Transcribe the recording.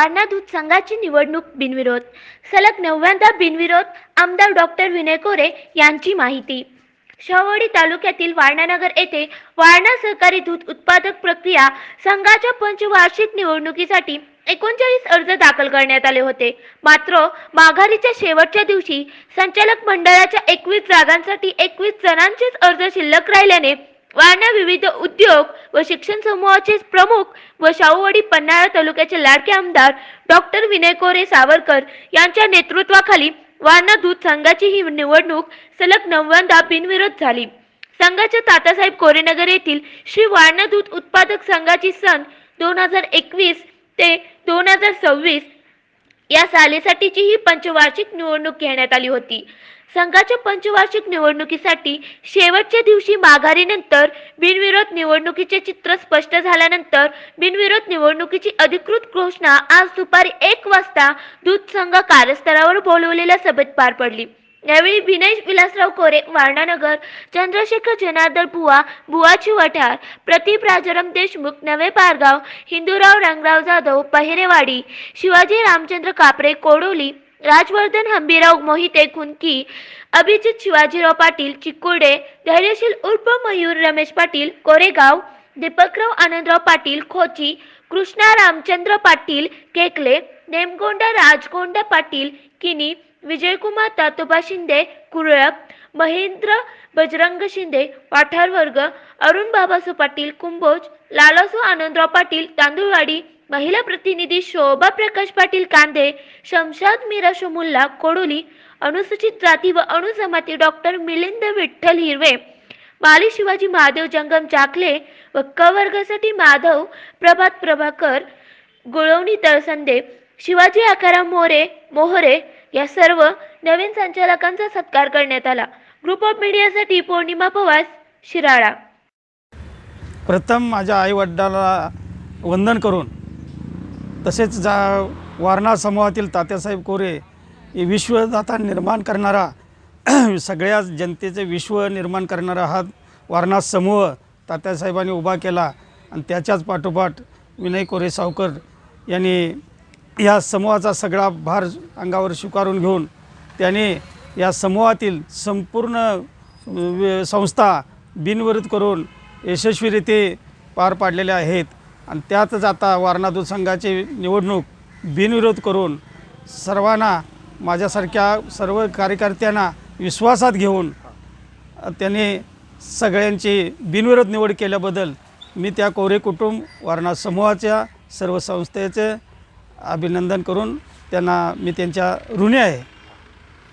वारणा दूध संघाची निवडणूक बिनविरोध. सलग नवव्यांदा बिनविरोध आमदार डॉक्टर विनय कोरे यांची माहिती. शहवडी तालुक्यातील वारणानगर येथे वारणा सहकारी दूध उत्पादक प्रक्रिया संघाच्या पंचवार्षिक निवडणुकीसाठी एकोणचाळीस अर्ज दाखल करण्यात आले होते. मात्र माघारीच्या शेवटच्या दिवशी संचालक मंडळाच्या एकवीस जागांसाठी एकवीस जणांचेच अर्ज शिल्लक राहिल्याने वारणा विविध उद्योग व शिक्षण समूहाचे प्रमुख व शाहूवाडी पन्हाळा तालुक्याचे लाडके आमदार डॉक्टर विनय कोरे सावरकर यांच्या नेतृत्वाखाली वारणा दूध संघाची ही निवडणूक सलग नव्यांदा बिनविरोध झाली. संघाच्या तातासाहेब कोरेनगर येथील श्री वारणा दूध उत्पादक संघाची सन दोन हजार एकवीस ते दोन हजार सव्वीस या सालीसाठीची ही पंचवार्षिक निवडणूक घेण्यात आली होती. संघाच्या पंचवार्षिक निवडणुकीसाठी शेवटच्या दिवशी माघारीनंतर बिनविरोध निवडणुकीचे चित्र स्पष्ट झाल्यानंतर बिनविरोध निवडणुकीची अधिकृत घोषणा आज दुपारी एक वाजता दूध संघ कार्यस्थळावर बोलवलेल्या सभेत पार पडली. यावेळी विनय विलासराव कोरे वारणानगर चंद्रशेखर जनार्दन बुवा बुवाची वठार प्रतीप राजाराम देशमुख नवे पारगाव हिंदूराव रंगराव जाधव पहिरेवाडी शिवाजी रामचंद्र कापरे कोडोली राजवर्धन हंबीराव मोहिते कुंकी अभिजित शिवाजीराव पाटील चिकुर्डे धैर्यशील उर्फ मयूर रमेश पाटील कोरेगाव दीपकराव आनंदराव पाटील खोची कृष्णा रामचंद्र पाटील केकले नेमगोंडा राजगोंडा पाटील किनी विजयकुमार तातोबा शिंदे कुरळप महेंद्र बजरंग शिंदे वाठार वर्ग अरुण बाबासू पाटील कुंभोज लालासू आनंदराव पाटील तांदुळवाडी महिला प्रतिनिधी शोभा प्रकाश पाटील कांदे शमशाद मीरा शमुल्ला कोडोली अनुसूचित जाती व अणुजमाती डॉक्टर मिलिंद विठ्ठल हिरवे माली शिवाजी महादेव जंगम चाकले व क वर्गासाठी माधव प्रभात प्रभाकर गुळवणी तळसंदे शिवाजी आकाराम मोरे मोहरे या सर्व नवीन संचालकांचा सत्कार करण्यात आला. ग्रुप ऑफ मीडियासाठी पौर्णिमा पवार शिराळा. प्रथम माझ्या आईवडिलाला वंदन करून तसेच जा वारणा समूहातील तात्यासाहेब कोरे हे विश्वदाता निर्माण करणारा सगळ्या जनतेचे विश्व निर्माण करणारा हा वारणा समूह तात्यासाहेबांनी उभा केला. आणि त्याच्याच पाठोपाठ विनय कोरे सावकर यांनी या समूहाचा सगळा भार अंगावर स्वीकारून घेऊन त्याने या समूहातील संपूर्ण संस्था बिनविरोध करून यशस्वीरित्या पार पाडलेल्या आहेत. आणि त्यातच आता वारणा संघाची निवडणूक बिनविरोध करून सर्वांना माझ्यासारख्या सर्व कार्यकर्त्यांना विश्वासात घेऊन त्याने सगळ्यांची बिनविरोध निवड केल्याबद्दल मी त्या कोरे कुटुंब वारणा समूहाच्या सर्व संस्थेचे अभिनंदन करून त्यांना मी त्यांच्या ऋणी आहे.